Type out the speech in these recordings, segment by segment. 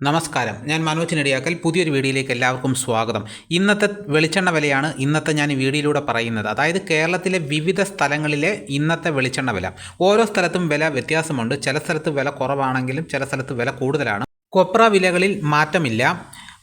നമസ്കാരം. ഞാൻ മനോജ് നെടിയാക്കൽ. പുതിയൊരു വീഡിയോയിലേക്ക് എല്ലാവർക്കും സ്വാഗതം. ഇന്നത്തെ വെളിച്ചെണ്ണ വിലയാണ് ഇന്നത്തെ ഞാൻ ഈ വീഡിയോയിലൂടെ പറയുന്നത്. അതായത് കേരളത്തിലെ വിവിധ സ്ഥലങ്ങളിലെ ഇന്നത്തെ വെളിച്ചെണ്ണ വില. ഓരോ സ്ഥലത്തും വില വ്യത്യാസമുണ്ട്. ചില സ്ഥലത്ത് വില കുറവാണെങ്കിലും ചില സ്ഥലത്ത് വില കൂടുതലാണ്. കൊപ്ര വിലകളിൽ മാറ്റമില്ല.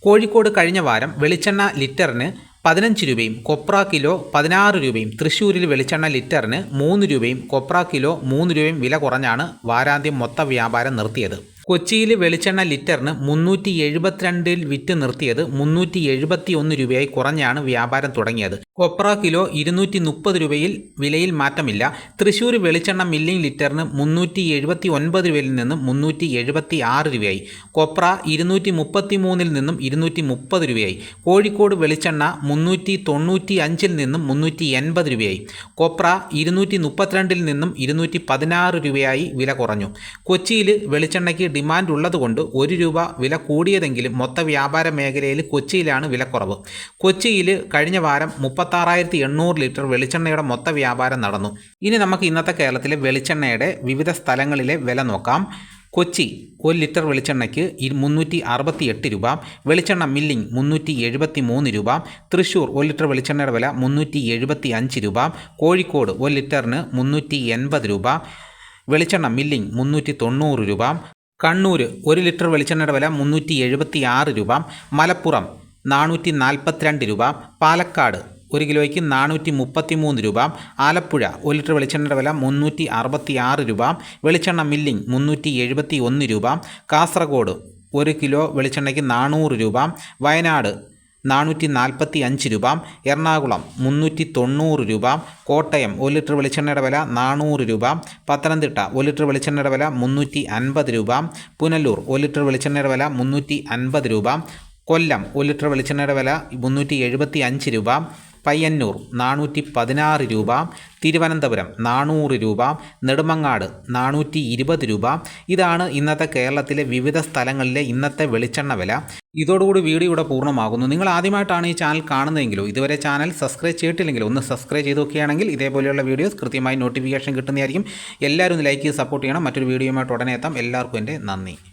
കോഴിക്കോട് കഴിഞ്ഞ വാരം വെളിച്ചെണ്ണ ലിറ്ററിന് പതിനഞ്ച് രൂപയും കൊപ്ര കിലോ പതിനാറ് രൂപയും തൃശ്ശൂരിൽ വെളിച്ചെണ്ണ ലിറ്ററിന് മൂന്ന് രൂപയും കൊപ്ര കിലോ മൂന്ന് രൂപയും വില കുറഞ്ഞാണ് വാരാന്ത്യം മൊത്ത വ്യാപാരം നിർത്തിയത്. കൊച്ചിയിൽ വെളിച്ചെണ്ണ ലിറ്ററിന് മുന്നൂറ്റി എഴുപത്തിരണ്ടിൽ വിറ്റ് നിർത്തിയത് മുന്നൂറ്റി എഴുപത്തി ഒന്ന് രൂപയായി കുറഞ്ഞാണ് വ്യാപാരം തുടങ്ങിയത്. കൊപ്ര കിലോ ഇരുന്നൂറ്റി മുപ്പത് രൂപയിൽ വിലയിൽ മാറ്റമില്ല. തൃശൂർ വെളിച്ചെണ്ണ മില്ലിംഗ് ലിറ്ററിന് മുന്നൂറ്റി എഴുപത്തി ഒൻപത് രൂപയിൽ നിന്നും മുന്നൂറ്റി എഴുപത്തി ആറ് രൂപയായി. കൊപ്ര ഇരുന്നൂറ്റി മുപ്പത്തി മൂന്നിൽ നിന്നും ഇരുന്നൂറ്റി മുപ്പത് രൂപയായി. കോഴിക്കോട് വെളിച്ചെണ്ണ മുന്നൂറ്റി തൊണ്ണൂറ്റി അഞ്ചിൽ നിന്നും മുന്നൂറ്റി എൺപത് രൂപയായി. കൊപ്ര ഇരുന്നൂറ്റി മുപ്പത്തിരണ്ടിൽ നിന്നും ഇരുന്നൂറ്റി പതിനാറ് രൂപയായി വില കുറഞ്ഞു. കൊച്ചിയിൽ വെളിച്ചെണ്ണയ്ക്ക് ഡിമാൻഡ് ഉള്ളതുകൊണ്ട് ഒരു രൂപ വില കൂടിയതെങ്കിലും മൊത്ത വ്യാപാര മേഖലയിൽ കൊച്ചിയിലാണ് വിലക്കുറവ്. കൊച്ചിയിൽ കഴിഞ്ഞ വാരം മുപ്പത്താറായിരത്തി എണ്ണൂറ് ലിറ്റർ വെളിച്ചെണ്ണയുടെ മൊത്ത വ്യാപാരം നടന്നു. ഇനി നമുക്ക് ഇന്നത്തെ കേരളത്തിലെ വെളിച്ചെണ്ണയുടെ വിവിധ സ്ഥലങ്ങളിലെ വില നോക്കാം. കൊച്ചി ഒരു ലിറ്റർ വെളിച്ചെണ്ണയ്ക്ക് മുന്നൂറ്റി അറുപത്തി എട്ട് രൂപ വെളിച്ചെണ്ണ മില്ലിംഗ് മുന്നൂറ്റി എഴുപത്തി മൂന്ന് രൂപ തൃശ്ശൂർ ഒരു ലിറ്റർ വെളിച്ചെണ്ണയുടെ വില മുന്നൂറ്റി എഴുപത്തി അഞ്ച് രൂപ കോഴിക്കോട് ഒരു ലിറ്ററിന് മുന്നൂറ്റി എൺപത് രൂപ വെളിച്ചെണ്ണ മില്ലിംഗ് മുന്നൂറ്റി തൊണ്ണൂറ് രൂപ കണ്ണൂർ ഒരു ലിറ്റർ വെളിച്ചെണ്ണയുടെ വില മുന്നൂറ്റി എഴുപത്തി ആറ് രൂപ. മലപ്പുറം നാനൂറ്റി നാൽപ്പത്തിരണ്ട് രൂപ. പാലക്കാട് ഒരു കിലോയ്ക്ക് നാനൂറ്റി മുപ്പത്തി മൂന്ന് രൂപ. ആലപ്പുഴ ഒരു ലിറ്റർ വെളിച്ചെണ്ണയുടെ വില മുന്നൂറ്റി അറുപത്തി ആറ് രൂപ. വെളിച്ചെണ്ണ മില്ലിംഗ് മുന്നൂറ്റി എഴുപത്തി ഒന്ന് രൂപ. കാസർഗോഡ് ഒരു കിലോ വെളിച്ചെണ്ണയ്ക്ക് നാനൂറ് രൂപ. വയനാട് നാനൂറ്റി നാൽപ്പത്തി അഞ്ച് രൂപ എറണാകുളം മുന്നൂറ്റി തൊണ്ണൂറ് രൂപ കോട്ടയം ഒരു ലിറ്റർ വെളിച്ചെണ്ണയുടെ വില നാനൂറ് രൂപ പത്തനംതിട്ട ഒരു ലിറ്റർ വെളിച്ചെണ്ണയുടെ വില മുന്നൂറ്റി അൻപത് രൂപ പുനലൂർ ഒരു ലിറ്റർ വെളിച്ചെണ്ണയുടെ വില മുന്നൂറ്റി അൻപത് രൂപ കൊല്ലം ഒരു ലിറ്റർ വെളിച്ചെണ്ണയുടെ വില മുന്നൂറ്റി എഴുപത്തി അഞ്ച് രൂപ പയ്യന്നൂർ നാനൂറ്റി പതിനാറ് രൂപ. തിരുവനന്തപുരം നാനൂറ് രൂപ. നെടുമങ്ങാട് നാനൂറ്റി ഇരുപത് രൂപ. ഇതാണ് ഇന്നത്തെ കേരളത്തിലെ വിവിധ സ്ഥലങ്ങളിലെ ഇന്നത്തെ വെളിച്ചെണ്ണ വില. ഇതോടുകൂടി വീഡിയോ ഇവിടെ പൂർണമാകുന്നു. നിങ്ങൾ ആദ്യമായിട്ടാണ് ഈ ചാനൽ കാണുന്നതെങ്കിലോ ഇതുവരെ ചാനൽ സബ്സ്ക്രൈബ് ചെയ്തിട്ടില്ലെങ്കിലോ ഒന്ന് സബ്സ്ക്രൈബ് ചെയ്ത് നോക്കുകയാണെങ്കിൽ ഇതേപോലെയുള്ള വീഡിയോസ് കൃത്യമായി നോട്ടിഫിക്കേഷൻ കിട്ടുന്നതായിരിക്കും. എല്ലാവരും ഒന്ന് ലൈക്ക് ചെയ്ത് സപ്പോർട്ട് ചെയ്യണം. മറ്റൊരു വീഡിയോയുമായിട്ട് ഉടനെ എത്താം. എല്ലാവർക്കും എന്റെ നന്ദി.